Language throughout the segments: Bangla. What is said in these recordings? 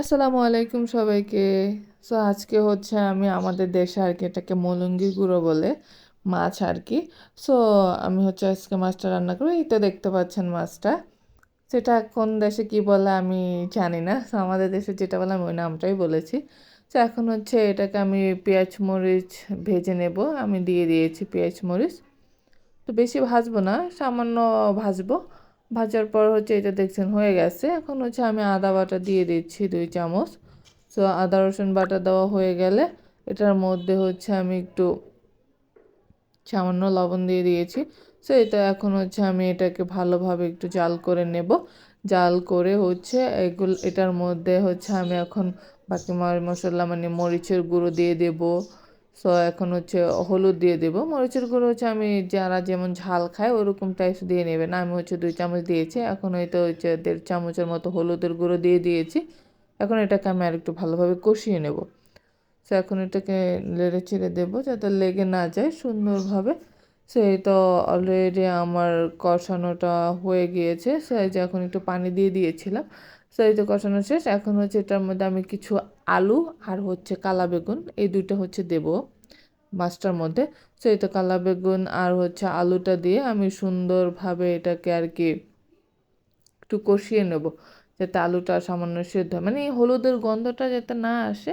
আসসালামু আলাইকুম সবাইকে। সো আজকে হচ্ছে আমি আমাদের দেশে আর কি এটাকে মলঙ্গি গুঁড়ো বলে, মাছ আর কি। সো আমি হচ্ছে আজকে মাছটা রান্না করি এই তো দেখতে পাচ্ছেন মাছটা। সেটা কোন দেশে কি বলে আমি জানি না। সো আমাদের দেশে যেটা বলে আমি ওই নামটাই বলেছি। তো এখন হচ্ছে এটাকে আমি পেঁয়াজ মরিচ ভেজে নেব। আমি দিয়ে দিয়েছি পেঁয়াজ মরিচ। তো বেশি ভাজবো না, সামান্য ভাজবো। ভাজার পর হচ্ছে এটা দেখছেন, হয়ে গেছে। এখন হচ্ছে আমি আদা বাটা দিয়ে দিচ্ছি দুই চামচ। তো আদা, রসুন বাটা দেওয়া হয়ে গেলে এটার মধ্যে হচ্ছে আমি একটু সামান্য লবণ দিয়ে দিয়েছি। সো এটা এখন হচ্ছে আমি এটাকে ভালোভাবে একটু জাল করে নেব। জাল করে হচ্ছে এগুলো, এটার মধ্যে হচ্ছে আমি এখন বাকি মশলা মানে মরিচের গুঁড়ো দিয়ে দেবো। সো এখন হচ্ছে হলুদ দিয়ে দেবো। মরিচের গুঁড়ো হচ্ছে আমি যারা যেমন ঝাল খায়, ওরকম টাইপস দিয়ে নেবে না আমি হচ্ছে দুই চামচ দিয়েছি। এখন হয়তো হচ্ছে দেড় চামচের মতো হলুদের গুঁড়ো দিয়ে দিয়েছি। এখন এটাকে আমি আর একটু ভালোভাবে কষিয়ে নেব। সো এখন এটাকে লেড়ে ছেড়ে দেবো যাতে লেগে না যায় সুন্দরভাবে। সেই তো অলরেডি আমার কষানোটা হয়ে গিয়েছে। সেই যে এখন একটু পানি দিয়ে দিয়েছিলাম। সেই তো কষানো শেষ। এখন হচ্ছে এটার মধ্যে আমি কিছু আলু আর হচ্ছে কালা বেগুন, এই দুইটা হচ্ছে দেব মাছটার মধ্যে। সেই তো কালা বেগুন আর হচ্ছে আলুটা দিয়ে আমি সুন্দরভাবে এটাকে আর কি একটু কষিয়ে নেব, যাতে আলুটা সামান্য সেদ্ধ হয়। মানে হলুদের গন্ধটা যাতে না আসে,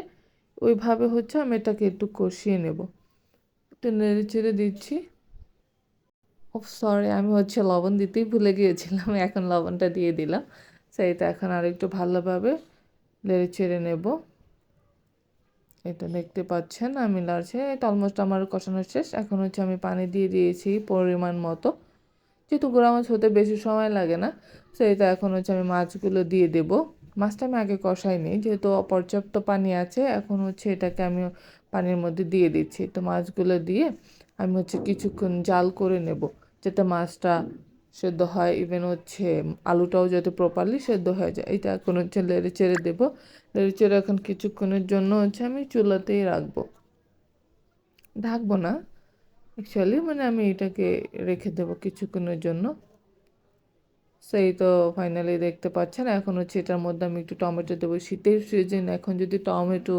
ওইভাবে হচ্ছে আমি এটাকে একটু কষিয়ে নেব। একটু নেড়ে চেড়ে দিচ্ছি। ও সরি আমি হচ্ছে লবণ দিতেই ভুলে গিয়েছিলাম, এখন লবণটা দিয়ে দিলাম। সেইটা এখন আর একটু ভালোভাবে লেড়ে ছেড়ে নেব। এটা দেখতে পাচ্ছেন, আমি লাড়ছে এটা অলমোস্ট আমার কষানো শেষ। এখন হচ্ছে আমি পানি দিয়ে দিয়েছি পরিমাণ মতো। যেহেতু গোড়া মাছ হতে বেশি সময় লাগে না সেইটা এখন হচ্ছে আমি মাছগুলো দিয়ে দেব। মাছটা আমি আগে কষাইনি, যেহেতু অপর্যাপ্ত পানি আছে, এখন হচ্ছে এটাকে আমি পানির মধ্যে দিয়ে দিচ্ছি। তো মাছগুলো দিয়ে আমি হচ্ছে কিছুক্ষণ জাল করে নেব, যাতে মাছটা সেদ্ধ হয় ইভেন হচ্ছে আলুটাও যাতে প্রপারলি সেদ্ধ হয়ে যায়। এটা এখন হচ্ছে লেড়ে চেড়ে দেবো। লেড়ে চেড়ে এখন কিছুক্ষণের জন্য হচ্ছে আমি চুলাতেই রাখব। ঢাকবো না। অ্যাকচুয়ালি মানে আমি এটাকে রেখে দেবো কিছুক্ষণের জন্য। সেই তো ফাইনালি দেখতে পাচ্ছেন, এখন হচ্ছে এটার মধ্যে আমি একটু টমেটো দেবো। শীতের সিজন এখন যদি টমেটো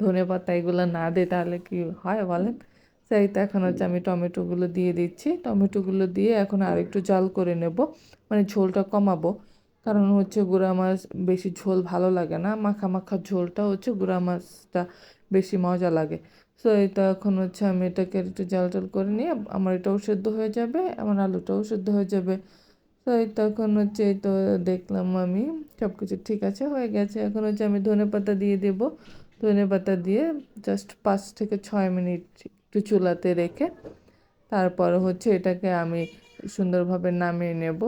ধনে পাতা এগুলো না দেয় তাহলে কি হয় বলেন? সেই তো এখন হচ্ছে আমি টমেটোগুলো দিয়ে দিচ্ছি। টমেটোগুলো দিয়ে এখন আর একটু জাল করে নেব মানে ঝোলটা কমাবো। কারণ হচ্ছে গুঁড়া মাছ বেশি ঝোল ভালো লাগে না, মাখা মাখা ঝোলটা হচ্ছে গুঁড়া মাছটা বেশি মজা লাগে। সো এটা এখন হচ্ছে আমি এটাকে একটু জাল টাল করে নিয়ে, আমার এটাও সেদ্ধ হয়ে যাবে, আমার আলুটাও সেদ্ধ হয়ে যাবে। তো তখন হচ্ছে এই তো দেখলাম আমি সব কিছু ঠিক আছে, হয়ে গেছে। এখন হচ্ছে আমি ধনে পাতা দিয়ে দেবো। ধনে পাতা দিয়ে জাস্ট পাঁচ থেকে ছয় মিনিট একটু চুলাতে রেখে তারপর হচ্ছে এটাকে আমি সুন্দরভাবে নামিয়ে নেব।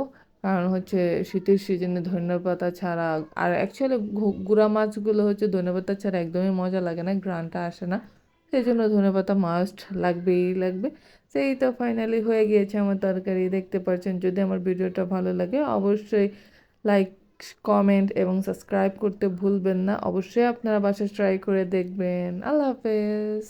কারণ হচ্ছে শীতের সিজনে ধনে পাতা ছাড়া আর অ্যাকচুয়ালি গুঁড়া মাছগুলো হচ্ছে ধনে পাতা ছাড়া একদমই মজা লাগে না, গ্রানটা আসে না। সেই জন্য ধনে পাতা মাস্ট লাগবেই লাগবে। সেই তো ফাইনালি হয়ে গিয়েছে আমার তরকারি, দেখতে পাচ্ছেন যদি আমার ভিডিওটা ভালো লাগে অবশ্যই লাইক কমেন্ট এবং সাবস্ক্রাইব করতে ভুলবেন না। অবশ্যই আপনারা বাসায় ট্রাই করে দেখবেন। আল্লাহ হাফেজ।